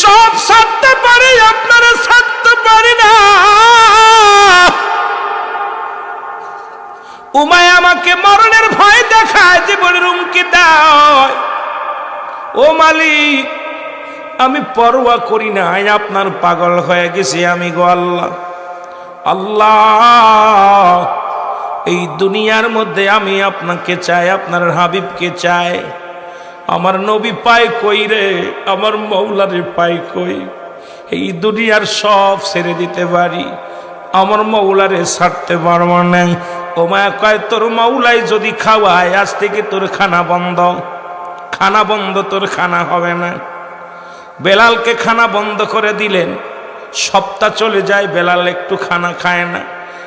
সব ছাড়তে পারি, আপনারা ছাড়তে পারি না। উমায় আমাকে মরণের ভয় দেখায়, জীবনের উমকি দেয়। ও মালিক, আমি পরোয়া করি না আপনার পাগল হয়ে গেছি আমি গো আল্লাহ। আল্লাহ, এই দুনিয়ার মধ্যে আমি আপনাকে চাই, আপনার হাবিবকে চাই। আমার নবী পাই কই রে? আমার মৌলারে পাই কই? এই দুনিয়ার সব ছেড়ে দিতে পারি। আমার মৌলারে ছাড়তে পারব না। ও মায়া কয়, তোর মৌলাই যদি খাওয়ায়, আজ থেকে তোর খানা বন্ধ। খানা বন্ধ তোর খানা হবে না। বেলালকে খানা বন্ধ করে দিলেন। সপ্তাহ চলে যায়, বেলাল একটু খানা খায় না।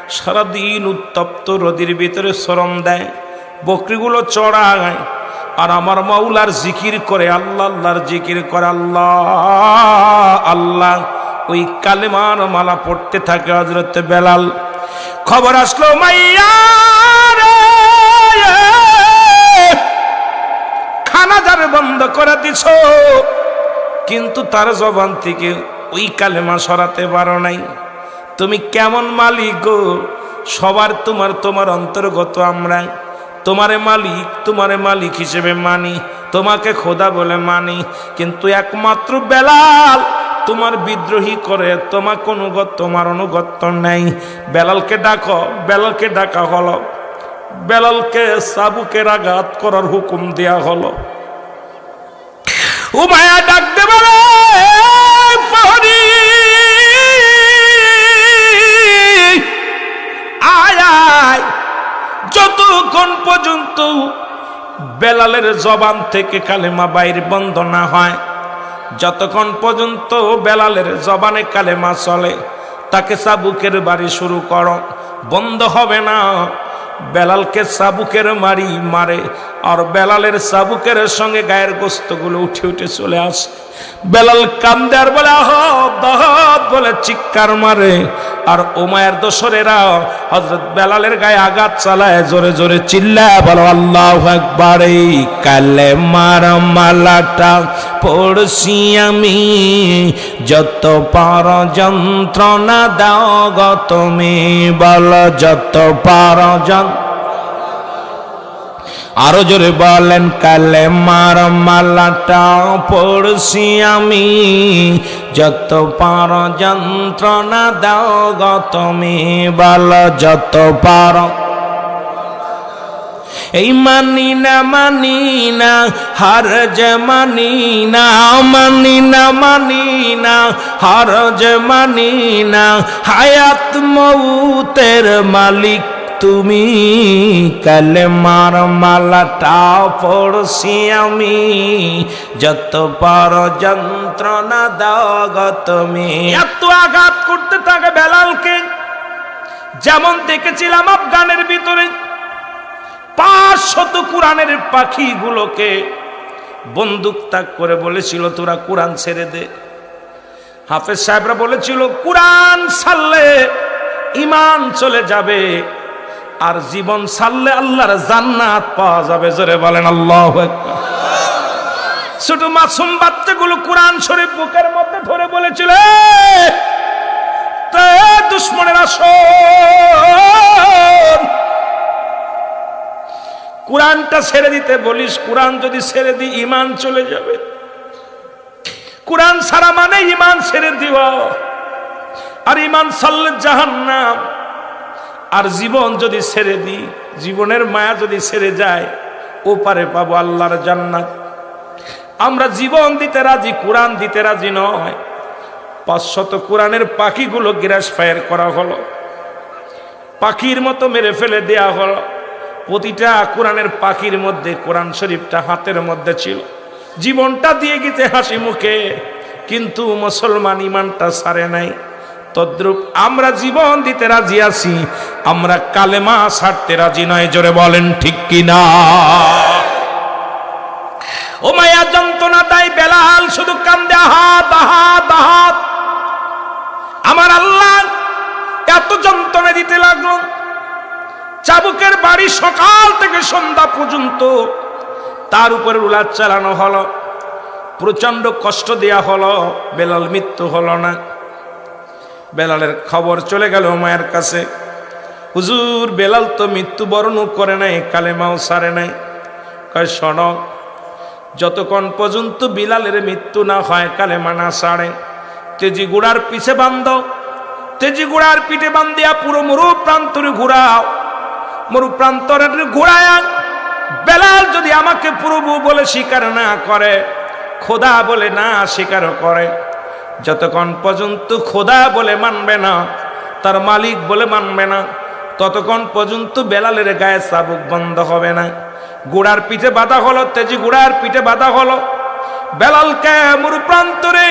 সারাদিন উত্তপ্ত রদির ভিতরে শ্রম দেয়। বকরিগুলো চড়ায়। আর আমার মাউলার জিকির করে আল্লাহ, আল্লাহর জিকির করে আল্লাহ আল্লাহ, ওই কালেমার মালা পড়তে থাকে হজরতে বেলাল। খবর আসলো, মাইয়া খানা বন্ধ করে দিছ। কিন্তু তার জবান থেকে ওই কালেমা সরাতে পারো নাই। তুমি কেমন মালিক গো? সবার তোমার তোমার অন্তর্গত আমরা তোমারে মালিক তোমারে মালিক হিসেবে মানি তোমাকে খোদা বলে মানি। কিন্তু একমাত্র বেলাল তোমার বিদ্রোহী করে তোমার কোনো তোমার অনুগত্য নেই। বেলালকে ডাকো বেলালকে ডাকা হলো। বেলালকে সাবুকের আঘাত করার হুকুম দেয়া হলো। উমায়া ডাক দেবে রে, প্রহরী। আয় আয় যতক্ষণ পর্যন্ত বেলালের জবান থেকে কালেমা বাইর বন্ধ না হয়। যতক্ষণ পর্যন্ত বেলালের জবানে কালেমা চলে, তাকে সাবুকের বাড়ি শুরু কর। বন্ধ হবে না। বেলালকে সাবুকের মারি মারে আর বেলালের সাবুকের সঙ্গে গায়ের গোস্তগুলো উঠে উঠে চলে আসে। বেলাল কান্দে আর বলে, আহ বলে চিৎকার মারে। আর ওমায়ের দোসরেরা হজরত বেলালের গায়ে আঘাত চালায়, জোরে জোরে চিল্লায়, বলো, আল্লাহ একবার এই কালে মার মালাটা পড়ছি আমি। যত পার যন্ত্রণা দাও গো তুমি, বল, যত পার যন্ত্র আরও জোরে বলেন কালে মার মালাটা পড়ছি আমি। যত পার যন্ত্রণা দাও গো তুমি বল, যত পার। এই মানি না মানি না, হার যে মানি না মানি না মানি না, হার যে মানি না, হায়াত মৌতের মালিক তুমি কালে মার মালাটা পড়ছি আমি। যত পার যন্ত্রণা দাও তুমি। এত আঘাত করতে থাকে বেলালকে। যেমন দেখেছিলাম আফগানের ভিতরে। পাঁচ শত কোরআনের পাখিগুলোকে বন্দুক তাক করে বলেছিল, তোরা কোরআন ছেড়ে দে। হাফেজ সাহেবরা বলেছিল, কোরআন ছাড়লে ইমান চলে যাবে। আর জীবন ছাড়লে আল্লাহর জান্নাত পাওয়া যাবে জোরে বলেন আল্লাহ ছোট মাসুম বাচ্চাগুলো কোরআন শরীফ বুকের মধ্যে ধরে বলেছিল "এই, তে দুশ্মনের আসন কোরআনটা ছেড়ে দিতে বলিস কোরআন যদি ছেড়ে দি ইমান চলে যাবে। কোরআন ছাড়া মানে ইমান ছেড়ে দিও আর ইমান সাল্লে জাহান্নাম। আর জীবন যদি ছেড়ে দিই, জীবনের মায়া যদি ছেড়ে যায়, ও পারে পাবো আল্লাহর জান্নাত। আমরা জীবন দিতে রাজি, কোরআন দিতে রাজি নয়। পাঁচশত কোরআনের পাখিগুলো গ্রাস ফায়ার করা হলো। পাখির মতো মেরে ফেলে দেয়া হলো। প্রতিটা কোরআনের পাখির মধ্যে, কোরআন শরীফটা হাতের মধ্যে ছিল। জীবনটা দিয়ে গেছে হাসি মুখে, কিন্তু মুসলমান ইমানটা সারে নাই। তদ্রুপ আমরা জীবন দিতে রাজি আছি, আমরা কালেমা ছাড়তে রাজি নয়, জোরে বলেন ঠিক কিনা? ও মায়া যন্ত্রণা, তাই বেলাল শুধু কান্দে হাত হাত হাত আমার আল্লাহ এত যন্ত্রণা দিতে লাগল। চাবুকের বাড়ি সকাল থেকে সন্ধ্যা পর্যন্ত তার উপরে রুলার চালানো হলো, প্রচণ্ড কষ্ট দেয়া হলো, বেলাল মৃত্যু হলো না। বেলালের খবর চলে গেল মায়ের কাছে। হুজুর, বেলাল তো মৃত্যুবরণও করে নাই, কালেমাও সারে নাই। কয়, শোন, যতক্ষণ পর্যন্ত বিলালের মৃত্যু না হয়, কালেমা না সারে, তেজি গুড়ার পিছে বান্ধ, তেজি গুড়ার পিঠে বান্ধিয়া পুরো মরু প্রান্তরে ঘুরাও মরু প্রান্তরের ঘুরায়া বেলাল যদি আমাকে প্রভু বলে স্বীকার না করে, খোদা বলে না স্বীকার করে যতক্ষণ পর্যন্ত খোদা বলে মানবে না, তার মালিক বলে মানবে না, ততক্ষণ পর্যন্ত বেলালের গায়ে চাবুক বন্ধ হবে না। গুড়ার পিঠে বাধা হলো, তেজি গুড়ার পিঠে বাধা হলো। বেলালকে মরু প্রান্তরে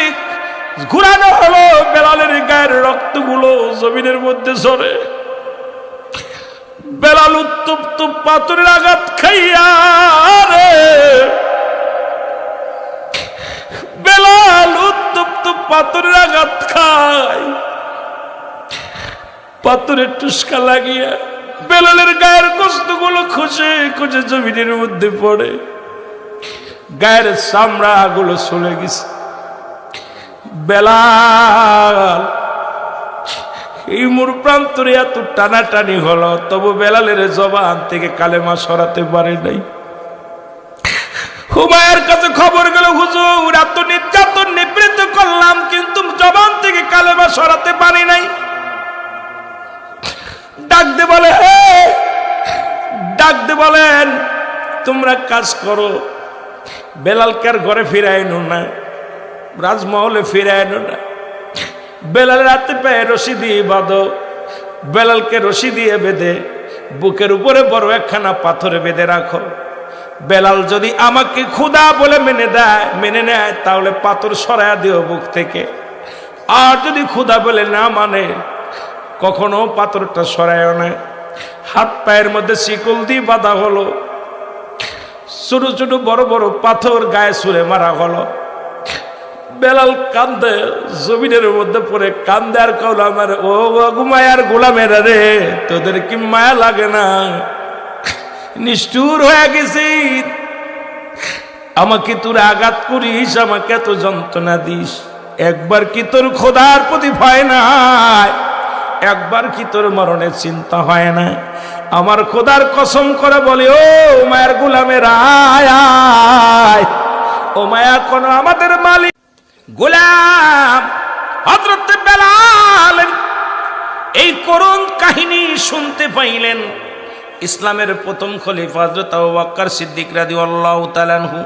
ঘুরানো হলো, বেলালের গায়ের রক্তগুলো জমিনের মধ্যে সরে বেলাল উত্তপ্ত পাথরের আঘাত খাইয়া বেলাল পাথরের আঘাত খায়। পাথরের টুসকা বেলালের গায়ের কষ্টগুলো খুশে খুশে জমিনের মধ্যে পড়ে। গায়ের চামড়া গুলো চলে গেছে। বেলাল, এই মোর প্রান্তরে এত টানাটানি হলো, তবু বেলালের জবান থেকে কালেমা সরাতে পারে নাই। হুমায়ের কাছে খবর গেল, হুজুর, এত নির্যাতন নিবৃত্ত করলাম সরাতে পারি নাই। ডাকতে বলে, হে! ডাকতে বলেন, তোমরা কাজ করো, বেলালকে আর ঘরে ফিরায় না, রাজমহলে ফিরায় না। বেলাল রাতে পায়ে রশি দিয়ে বাঁধো, বেলালকে রশি দিয়ে বেঁধে, বুকের উপরে বড় একখানা পাথরে বেঁধে রাখো। বেলাল যদি আমাকে ক্ষুদা বলে মেনে দেয়, মেনে নেয়, তাহলে পাথর সরাইয়া দিও বুক থেকে। আর যদি ক্ষুদা বলে না মানে কখনো পাথরটা সরায় না। হাত পায়ের মধ্যে শিকল দিয়ে বাঁধা হলো। ছোট ছোট বড় বড় পাথর গায়ে সুরে মারা হলো। বেলাল কান্দে, জমিনের মধ্যে পড়ে কান্দে আর কল আমার, ও গুমায়ার গোলামেরা রে, তোদের কি মায়া লাগে না? নিষ্ঠুর হয়ে গেছি আমাকে তোর আঘাত করিস, আমাকে এত যন্ত্রণা দিস। একবার কি তোর খোদার প্রতি ভয় নাই? একবার কি তোর মরণের চিন্তা হয় না আমার খোদার কসম করে বলে, ও মায়ের গোলামের, আয় ও মায়া কোন আমাদের মালিক, গোলাম। হজরত বেলাল, এই করুণ কাহিনী শুনতে পাইলেন ইসলামের প্রথম খলিফা হজরত ওয়াক্কার সিদ্দিক রাদি আল্লাহ তালানহু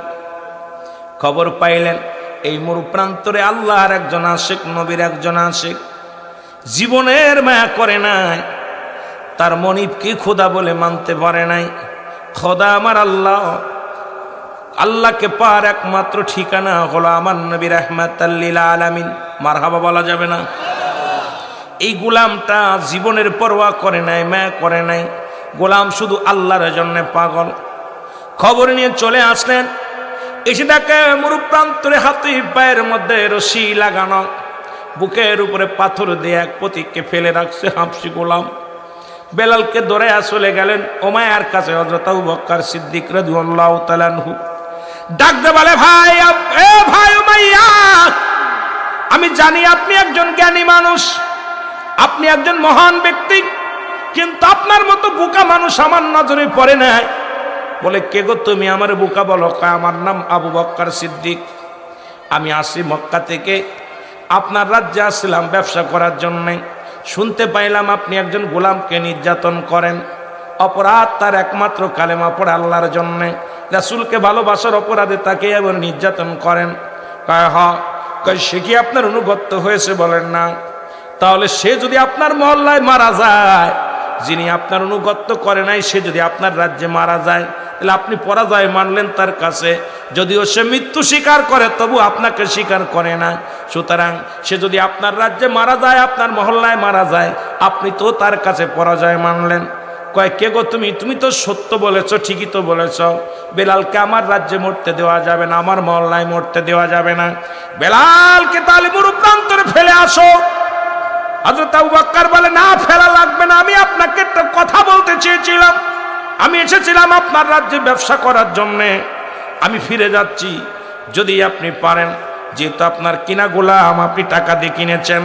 খবর পাইলেন এই মরু প্রান্তরে আল্লাহর একজন আশেক, নবীর একজন আশেক। জীবনের মায়া করে নাই। তার মনিবকে খোদা বলে মানতে পারে নাই। খোদা আমার আল্লাহ। আল্লাহকে পার একমাত্র ঠিকানা হলো আমার নবী রহমাতাল্লিল আলামিন। মারহাবা বলা যাবে না। এই গোলামটা জীবনের পরোয়া করে নাই, মায়া করে নাই। গোলাম শুধু আল্লাহর জন্য পাগল। খবর নিয়ে চলে আসলেন। এসে দেখে মরুপ্রান্তরে হাতে পায়ের মধ্যে রশি লাগানো। বুকের উপরে পাথর দিয়ে এক প্রতীককে ফেলে রাখছে হাফসি গোলাম। বেলালকে ধরে চলে গেলেন ওমায়ার কাছে হজরত বক্কর সিদ্দিক রাদিয়াল্লাহু তাআলাহু ডাকতে বলে, ভাই এ ভাই উমাইয়া আমি জানি আপনি একজন জ্ঞানী মানুষ। আপনি একজন মহান ব্যক্তি, কিন্তু আপনার মতো বোকা মানুষ আমার নজরে পড়ে নাই। বলে, কে গো তুমি? আমার বোকা বলো। আমার নাম আবু বক্কর সিদ্দিক। আমি আসি মক্কা থেকে। আপনার রাজ্যে আসছিলাম ব্যবসা করার জন্যে। শুনতে পাইলাম আপনি একজন গোলামকে নির্যাতন করেন। অপরাধ তার একমাত্র কালেমা পড়ে আল্লাহর জন্যে। রাসুলকে ভালোবাসার অপরাধে তাকে এবার নির্যাতন করেন। কয়, হ। সে কি আপনার অনুগত্য হয়েছে? বলেন, না। তাহলে সে যদি আপনার মহল্লায় মারা যায়, যিনি আপনার অনুগত্য করে নাই, সে যদি আপনার রাজ্যে মারা যায় তাহলে আপনি পরাজয় মানলেন তার কাছে। যদিও সে মৃত্যু স্বীকার করে, তবু আপনাকে স্বীকার করে না। সুতরাং সে যদি আপনার রাজ্যে মারা যায়, আপনার মহল্লায় মারা যায়, আপনি তো তার কাছে পরাজয় মানলেন। কয়, কে গো তুমি? তুমি তো সত্য বলেছ, ঠিকই তো বলেছ। বেলালকে আমার রাজ্যে মরতে দেওয়া যাবে না, আমার মহল্লায় মরতে দেওয়া যাবে না। বেলালকে তাহলে মরু প্রান্তরে ফেলে আসো। হজরত বলে, না, ফেলা লাগবে না। আমি আপনাকে একটা কথা বলতে চেয়েছিলাম। আমি এসেছিলাম আপনার রাজ্যে ব্যবসা করার জন্যে। আমি ফিরে যাচ্ছি। যদি আপনি পারেন, যেহেতু আপনার কিনা গোলাম, আপনি টাকা দিয়ে কিনেছেন,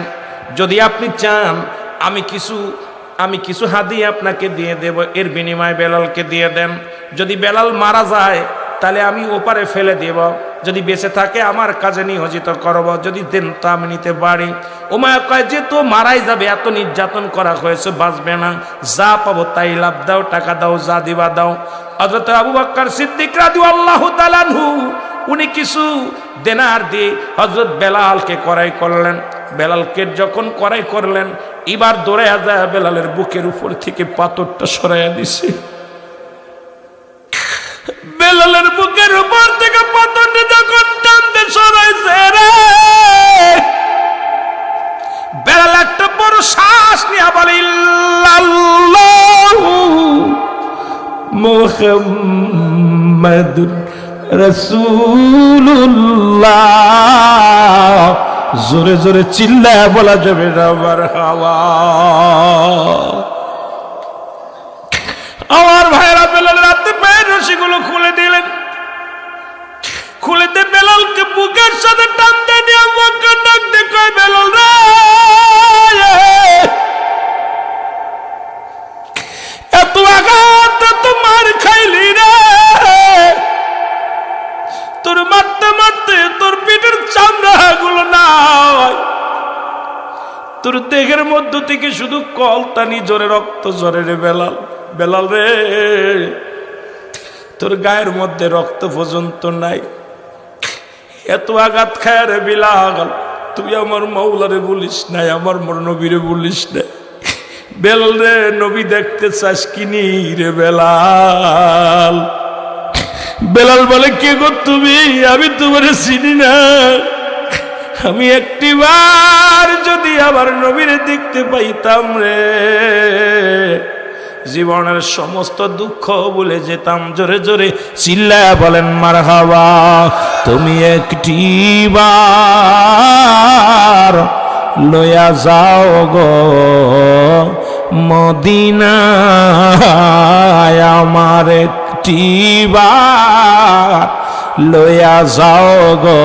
যদি আপনি চান, আমি কিছু আমি কিছু হাদি আপনাকে দিয়ে দেব। এর বিনিময়ে বেলালকে দিয়ে দেন। যদি বেলাল মারা যায়, তাহলে আমি ওপারে ফেলে দেব। যদি বেঁচে থাকে, আমার কাজে নিয়োজিত করব। যদি দেন তো আমি নিতে পারি। ওমায় কয়, যে তো মারাই যাবে, এত নির্যাতন করা হয়েছে, বাঁচবে না। যা পাবো তাই লাভ দাও, টাকা দাও, যা দিবা দাও। হযরত আবু বকর সিদ্দিক রাদিয়াল্লাহু তাআলাহু উনি কিছু দেনার দিয়ে হযরত বেলালকে করাই করলেন। বেলালকে যখন করাই করলেন, এবার দৌড়ে যায় বেলালের বুকের উপর থেকে পাথরটা সরাইয়া দিছে। মুহাম্মাদুর রাসূলুল্লাহ জোরে জোরে চিল্লায় বলা যাবে না আমার হাওয়া শুধু কলতানি জোরে রক্ত জোরে রে বেলাল। বেলাল রে, তোর গায়ের মধ্যে রক্ত পর্যন্ত নাই। এত আঘাত খায় রে বিলাল, তুই আমার মৌলারে বলিস নাই, আমার মোর নবীরে বলিস না বেলাল রে, নবী দেখতে চাস কিনি রে বেলাল? বেলাল বলে, কে গো তুমি? আমি তোমার চিনি না। আমি একটি বার যদি আবার নবীরে দেখতে পাইতাম রে, জীবনের সমস্ত দুঃখ বলে যেতাম। জোরে জোরে চিল্লা বলেন মার হাওয়া তুমি একটি বার লয়া যাও গো মদিনায়, আমার একটি বার লয়া যাও গো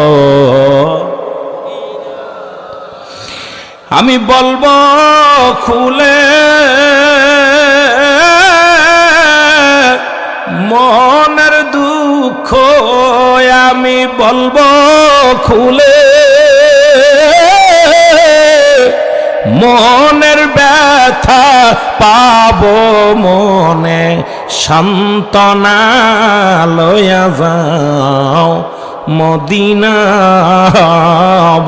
আমি বলব, খুলে মনের দুঃখ আমি বলব, খুলে মনের ব্যথা পাবো মনে, সান্ত্বনা লয়া যাও। মদিনা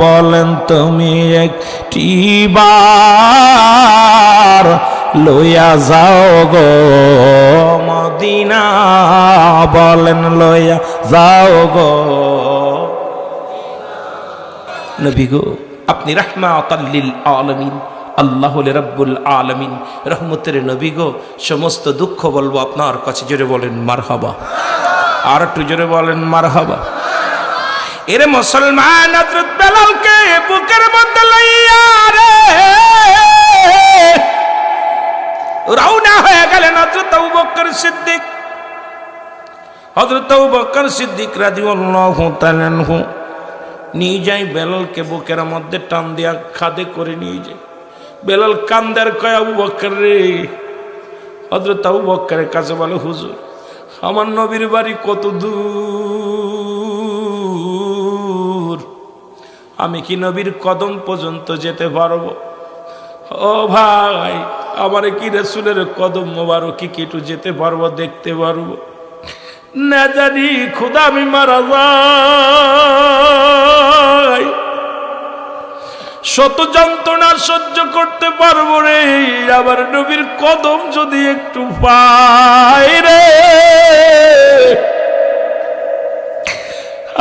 বলেন তুমি একটি বার লইয়া যাও গো। মদিনা বলেন, লইয়া যাও গো। নবী গো, আপনি রাহমাতাল্লিল আলামিন, আল্লাহ রব্বুল আলমিন, রহমতের নবী গো, সমস্ত দুঃখ বলব আপনার কাছে, জোরে বলেন মারহাবা। আর একটু জোরে বলেন মারহাবা। এরে মুসলমান বুকের মধ্যে লইয়া রওনা হয়ে গেলেন হযরত আবু বকর সিদ্দিক। হযরত আবু বকর সিদ্দিক তাআলা আনহু নিয়ে যাই বেলালকে বুকের মধ্যে টান দিয়া খাদে করে নিয়ে যাই বেলাল কান্দার কয়, আবু বকর রে। হযরত আবু বকরের কাছে বলে, হুজুর, আমার নবীর বাড়ি কত দূর। আমি কি নবীর কদম পর্যন্ত যেতে পারব? ও ভাই আমার কি রসুলের কদম মোবারক কি একটু যেতে পারব, দেখতে পারব? না জানি, খুদা আমি মারা যাই। শত যন্ত্রণা সহ্য করতে পারব রে, আবার নবীর কদম যদি একটু পাই রে।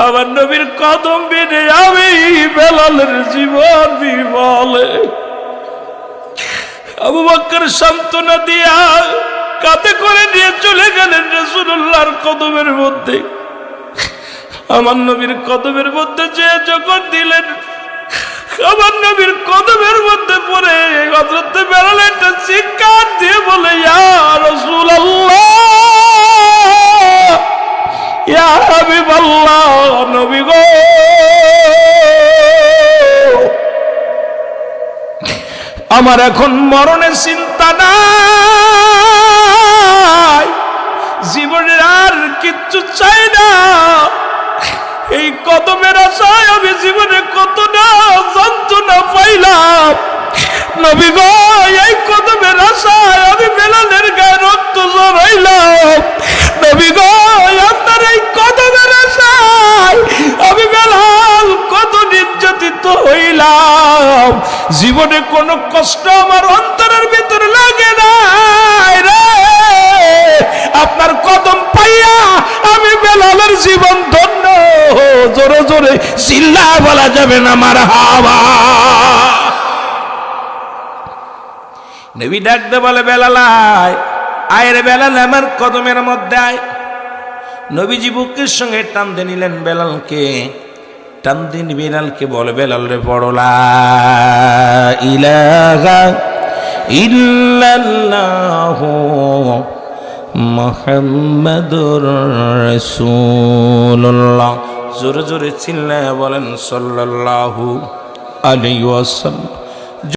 আবার নবীর কদম বেড়ে আমি বেলালের জীবন বিবলে আবু বকর সান্ত্বনা দিয়া কাতে করে নিয়ে চলে গেলেন রসুল্লাহর কদমের মধ্যে। আমার নবীর কদমের মধ্যে যে যখন দিলেন, আমার নবীর কদমের মধ্যে পড়ে হজরত বেড়ালে একটা চিৎকার দিয়ে বলে, ইয়া রসুল আল্লাহ ইয়া হাবিব আল্লাহ নবী গো! আমার এখন মরণের চিন্তা নাই। জীবনের আর কিচ্ছু চাই না। এই কদমের আশায় আমি জীবনে কত না জীবনে কোনো কষ্ট আমার অন্তরের ভিতরে লাগে না রে। আপনার কদম পাইয়া আমি বেলালের জীবন ধন্য। জোরে জোরে চিল্লা বলা যাবে না আমার হাওয়া। নবী ডাকতে বলে বেলালায় আয়ের বেলাল, আমার কদমের মধ্যে আয়। নবীজি বুকের সঙ্গে টানতে নিলেন বেলালকে। টানদিন বেলালকে বলে বেলাল রে পড়লা রাসূলুল্লাহ। জোরে জোরে চিল্লায় বলেন সাল্লাল্লাহু আলাইহি ওয়াসাল্লাম।